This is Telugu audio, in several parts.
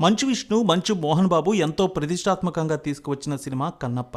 మంచు విష్ణు మంచు మోహన్ బాబు ఎంతో ప్రతిష్టాత్మకంగా తీసుకువచ్చిన సినిమా కన్నప్ప.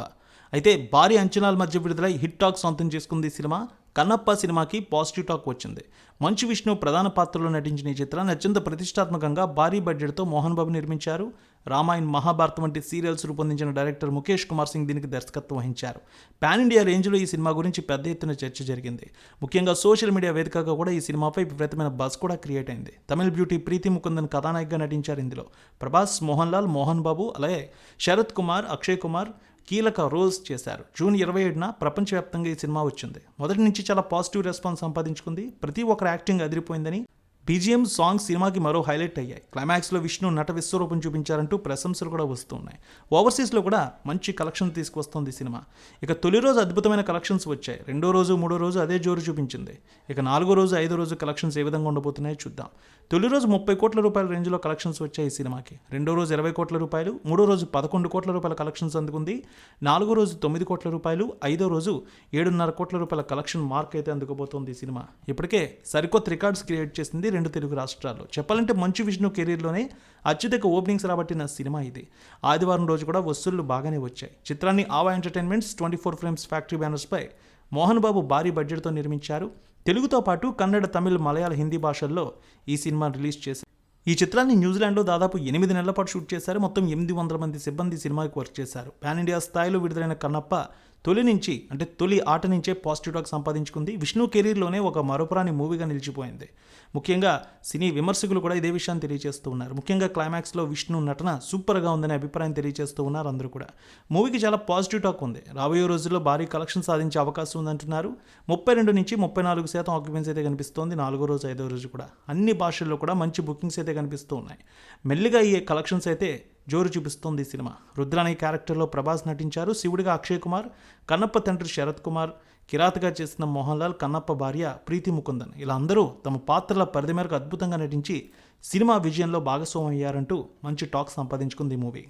అయితే భారీ అంచనాల మధ్య విడుదలై హిట్ టాక్ సొంతం చేసుకుంది ఈ సినిమా కన్నప్ప సినిమాకి పాజిటివ్ టాక్ వచ్చింది. మంచు విష్ణు ప్రధాన పాత్రలో నటించిన ఈ చిత్రాన్ని అత్యంత ప్రతిష్టాత్మకంగా భారీ బడ్జెట్తో మోహన్ బాబు నిర్మించారు. రామాయణ్ మహాభారతం వంటి సీరియల్స్ రూపొందించిన డైరెక్టర్ ముఖేష్ కుమార్ సింగ్ దీనికి దర్శకత్వం వహించారు. పాన్ ఇండియా రేంజ్లో ఈ సినిమా గురించి పెద్ద ఎత్తున చర్చ జరిగింది. ముఖ్యంగా సోషల్ మీడియా వేదికగా కూడా ఈ సినిమాపై విపరీతమైన బస్ కూడా క్రియేట్ అయింది. తమిళ బ్యూటీ ప్రీతి ముకుందన్ కథానాయికగా నటించారు ఇందులో. ప్రభాస్ మోహన్ లాల్ మోహన్ బాబు అలాగే శరత్ కుమార్ అక్షయ్ కుమార్ కీలక రోల్స్ చేశారు. జూన్ ఇరవై ఏడున ప్రపంచవ్యాప్తంగా ఈ సినిమా వచ్చింది. మొదటి నుంచి చాలా పాజిటివ్ రెస్పాన్స్ సంపాదించుకుంది. ప్రతి ఒక్కరి యాక్టింగ్ అదిరిపోయిందని బీజిఎం సాంగ్స్ సినిమాకి మరో హైలైట్ అయ్యాయి. క్లైమాక్స్లో విష్ణు నట విశ్వరూపం చూపించారంటూ ప్రశంసలు కూడా వస్తున్నాయి. ఓవర్సీస్లో కూడా మంచి కలెక్షన్ తీసుకొస్తుంది సినిమా. ఇక తొలి రోజు అద్భుతమైన కలెక్షన్స్ వచ్చాయి. రెండో రోజు మూడో రోజు అదే జోరు చూపించింది. ఇక నాలుగో రోజు ఐదో రోజు కలెక్షన్స్ ఏ విధంగా ఉండబోతున్నాయో చూద్దాం. తొలి రోజు ముప్పై కోట్ల రూపాయల రేంజ్లో కలెక్షన్స్ వచ్చాయి ఈ సినిమాకి. రెండో రోజు ఇరవై కోట్ల రూపాయలు మూడో రోజు పదకొండు కోట్ల రూపాయల కలెక్షన్స్ అందుకుంది. నాలుగో రోజు తొమ్మిది కోట్ల రూపాయలు ఐదో రోజు ఏడున్నర కోట్ల రూపాయల కలెక్షన్ మార్క్ అయితే అందుకోబోతోంది ఈ సినిమా. ఇప్పటికే సరికొత్త రికార్డ్స్ క్రియేట్ చేసింది రెండు తెలుగు రాష్ట్రాల్లో. చెప్పాలంటే మంచు విష్ణు కెరీర్లోనే అత్యధిక ఓపెనింగ్స్ రాబట్టిన సినిమా ఇది. ఆదివారం రోజు కూడా వసూళ్ళు బాగానే వచ్చాయి. చిత్రాన్ని Ava entertainments twenty four frames factory బ్యానర్స్పై Mohan Babu భారీ బడ్జెట్తో నిర్మించారు. తెలుగుతో పాటు కన్నడ తమిళ్ మలయాళ హిందీ భాషల్లో ఈ సినిమా రిలీజ్ చేసి ఈ చిత్రాన్ని న్యూజిలాండ్లో దాదాపు ఎనిమిది నెలల పాటు షూట్ చేశారు. మొత్తం ఎనిమిది వందల మంది సిబ్బంది సినిమాకి వర్క్ చేశారు. పాన్ ఇండియా స్థాయిలో విడుదలైన కన్నప్ప తొలి నుంచి అంటే తొలి ఆట నుంచే పాజిటివ్ టాక్ సంపాదించుకుంది. విష్ణు కెరీర్లోనే ఒక మరపురాని మూవీగా నిలిచిపోయింది. ముఖ్యంగా సినీ విమర్శకులు కూడా ఇదే విషయాన్ని తెలియజేస్తూ ఉన్నారు. ముఖ్యంగా క్లైమాక్స్లో విష్ణు నటన సూపర్గా ఉందనే అభిప్రాయం తెలియజేస్తూ ఉన్నారు అందరూ కూడా. మూవీకి చాలా పాజిటివ్ టాక్ ఉంది. రాబోయే రోజుల్లో భారీ కలెక్షన్ సాధించే అవకాశం ఉందంటున్నారు. ముప్పై రెండు నుంచి ముప్పై నాలుగు శాతం ఆక్యుపెన్సీ అయితే కనిపిస్తోంది నాలుగో రోజు ఐదో రోజు కూడా. అన్ని భాషల్లో కూడా మంచి బుకింగ్స్ అయితే కనిపిస్తూ ఉన్నాయి. మెల్లిగా ఈ కలెక్షన్స్ అయితే జోరు చూపిస్తోంది ఈ సినిమా. రుద్ర అనే క్యారెక్టర్లో ప్రభాస్ నటించారు శివుడిగా అక్షయ్ కుమార్ కన్నప్ప తండ్రి శరత్ కుమార్ కిరాతగా చేసిన మోహన్ లాల్ కన్నప్ప భార్య ప్రీతి ముకుందన్. ఇలా అందరూ తమ పాత్రల పరిధి మేరకు అద్భుతంగా నటించి సినిమా విజయంలో భాగస్వామయ్యారంటూ మంచి టాక్ సంపాదించుకుంది ఈ మూవీ.